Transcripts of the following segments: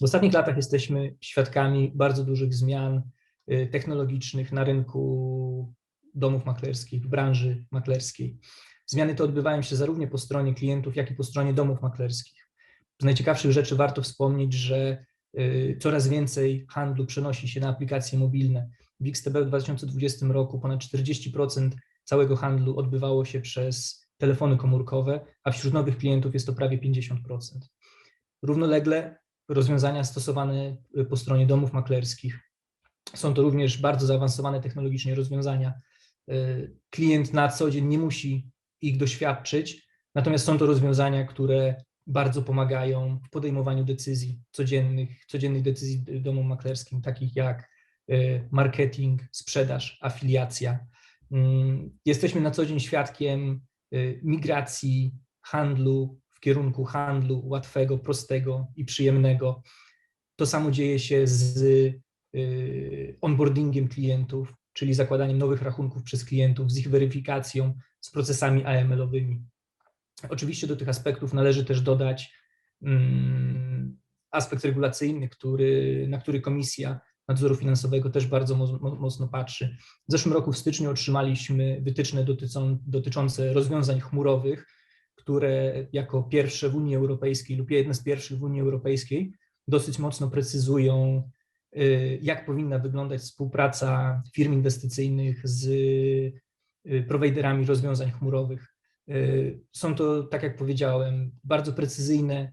W ostatnich latach jesteśmy świadkami bardzo dużych zmian y, technologicznych na rynku domów maklerskich, w branży maklerskiej. Zmiany te odbywają się zarówno po stronie klientów, jak i po stronie domów maklerskich. Z najciekawszych rzeczy warto wspomnieć, że y, coraz więcej handlu przenosi się na aplikacje mobilne. W XTB w 2020 roku ponad 40% całego handlu odbywało się przez telefony komórkowe, a wśród nowych klientów jest to prawie 50%. Równolegle rozwiązania stosowane po stronie domów maklerskich są to również bardzo zaawansowane technologicznie rozwiązania. Klient na co dzień nie musi ich doświadczyć, natomiast są to rozwiązania, które bardzo pomagają w podejmowaniu decyzji codziennych, codziennych decyzji domom maklerskim, takich jak marketing, sprzedaż, afiliacja. Mm, jesteśmy na co dzień świadkiem y, migracji handlu w kierunku handlu łatwego, prostego i przyjemnego. To samo dzieje się z y, onboardingiem klientów, czyli zakładaniem nowych rachunków przez klientów, z ich weryfikacją, z procesami AML-owymi. Oczywiście do tych aspektów należy też dodać mm, aspekt regulacyjny, który, na który komisja nadzoru finansowego też bardzo mocno patrzy. W zeszłym roku w styczniu otrzymaliśmy wytyczne dotyczą, dotyczące rozwiązań chmurowych, które jako pierwsze w Unii Europejskiej lub jedne z pierwszych w Unii Europejskiej dosyć mocno precyzują, y, jak powinna wyglądać współpraca firm inwestycyjnych z y, prowajderami rozwiązań chmurowych. Y, są to, tak jak powiedziałem, bardzo precyzyjne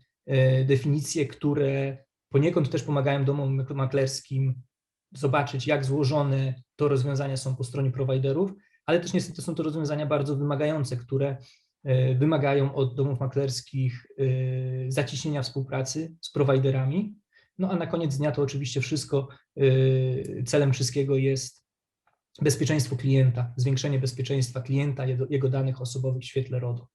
definicje, które poniekąd też pomagają domom maklerskim zobaczyć, jak złożone to rozwiązania są po stronie prowajderów, ale też niestety są to rozwiązania bardzo wymagające, które wymagają od domów maklerskich e, zacieśnienia współpracy z prowajderami. No a na koniec dnia to oczywiście wszystko, e, celem wszystkiego jest bezpieczeństwo klienta, zwiększenie bezpieczeństwa klienta, jego danych osobowych w świetle RODO.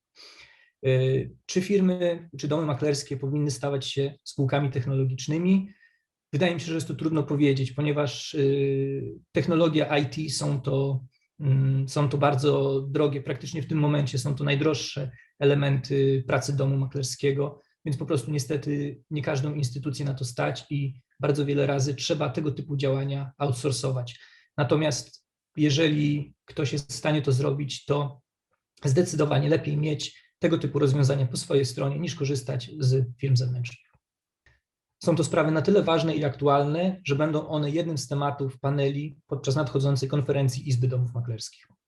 Czy firmy, czy domy maklerskie powinny stawać się spółkami technologicznymi? Wydaje mi się, że jest to trudno powiedzieć, ponieważ technologia IT są to, są to bardzo drogie, praktycznie w tym momencie są to najdroższe elementy pracy domu maklerskiego, więc po prostu niestety nie każdą instytucję na to stać i bardzo wiele razy trzeba tego typu działania outsourcować. Natomiast jeżeli ktoś jest w stanie to zrobić, to zdecydowanie lepiej mieć tego typu rozwiązania po swojej stronie, niż korzystać z firm zewnętrznych. Są to sprawy na tyle ważne i aktualne, że będą one jednym z tematów paneli podczas nadchodzącej konferencji Izby Domów Maklerskich.